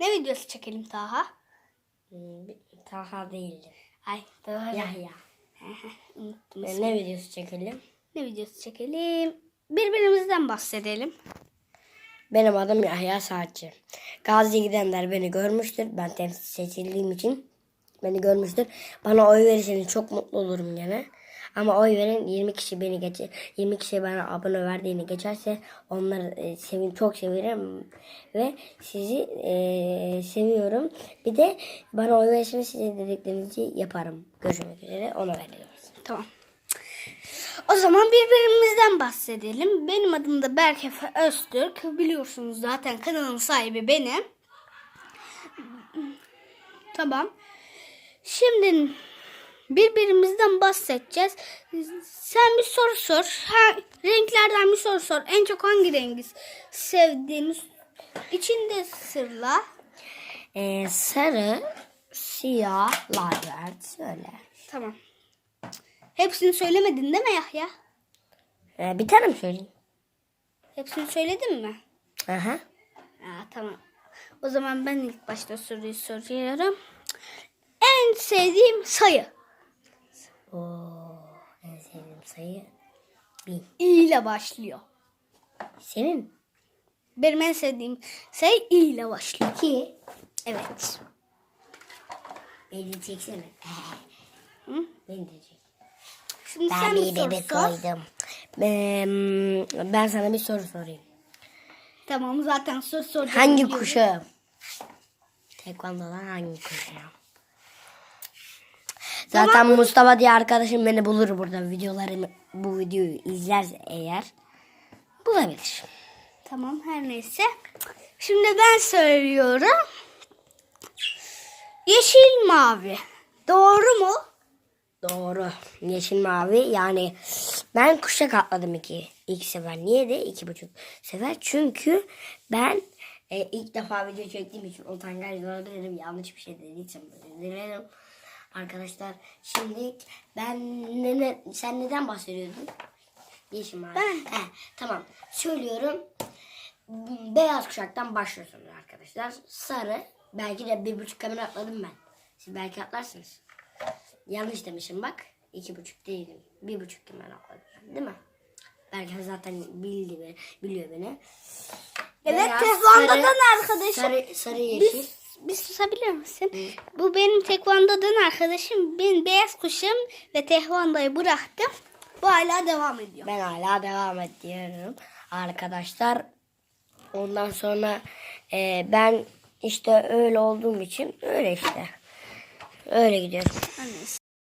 Ne videosu çekelim Taha? Hmm, Taha değildi. Ay doğru. Yahya. Unuttum. E, Ne videosu çekelim? Ne videosu çekelim? Birbirimizden bahsedelim. Benim adım Yahya Saatçi. Gazi'ye gidenler beni görmüştür. Ben temsil seçildiğim için beni görmüştür. Bana oy verirseniz çok mutlu olurum gene. Ama oy verin 20 kişi beni geçer. 20 kişi bana abone verdiğini geçerse onları e, sevin çok severim ve sizi e, seviyorum. Bir de bana oy verirseniz size dediklerinizi yaparım. Görüşmek üzere. Ona veriyoruz. Tamam. O zaman birbirimizden bahsedelim. Benim adım da Berkefe Öztürk. Biliyorsunuz zaten kanalın sahibi benim. Tamam. Şimdi birbirimizden bahsedeceğiz. Sen bir soru sor. Ha, renklerden bir soru sor. En çok hangi rengi sevdiğini içinde sırla. E, sarı, siyah, lacivert söyle. Tamam. Hepsini söylemedin değil mi Yahya? E, bir tane mi söyleyeyim? Hepsini söyledin mi? Aha. Ha, tamam. O zaman ben ilk başta soruyu soruyorum. En sevdiğim sayı. Oo, en sevdiğim sayı bin. İ ile başlıyor. Senin? Benim en sevdiğim sayı İ ile başlıyor. İki. Evet. Beni çeksene. Hı? Beni de çek. Şimdi Ben sen bir soru bebek sor. koydum. Ben, ben sana bir soru sorayım. Tamam zaten soru soracağım. Hangi biliyorum. kuşu? Tekvando'dan hangi kuşu? Zaten Mustafa diye arkadaşım beni bulur burada. Videolarımı, bu videoyu izlerse eğer bulabilir. Tamam her neyse. Şimdi ben söylüyorum. Yeşil mavi. Doğru mu? Doğru. Yeşil mavi yani ben kuşak atladım iki. ilk sefer. Niye de iki buçuk sefer? Çünkü ben e, ilk defa video çektiğim için utangaç olabilirim. Yanlış bir şey dediysem dilerim. Arkadaşlar şimdi ben ne, ne, sen neden bahsediyordun? Yeşil mavi. Ben. He, tamam. Söylüyorum. Beyaz kuşaktan başlıyorsunuz arkadaşlar. Sarı. Belki de bir buçuk kamera atladım ben. Siz belki atlarsınız. Yanlış demişim bak. İki buçuk değilim. Bir buçuk kamera atladım. Değil mi? Belki zaten bildi beni, biliyor beni. Evet Beyaz, sarı- arkadaşım. Sarı, sarı yeşil. Bir, bir susabilir misin? Bu benim tekvandodan arkadaşım. Ben beyaz kuşum ve tekvandoyu bıraktım. Bu hala devam ediyor. Ben hala devam ediyorum. Arkadaşlar ondan sonra e, ben işte öyle olduğum için öyle işte. Öyle gidiyoruz. Annesi.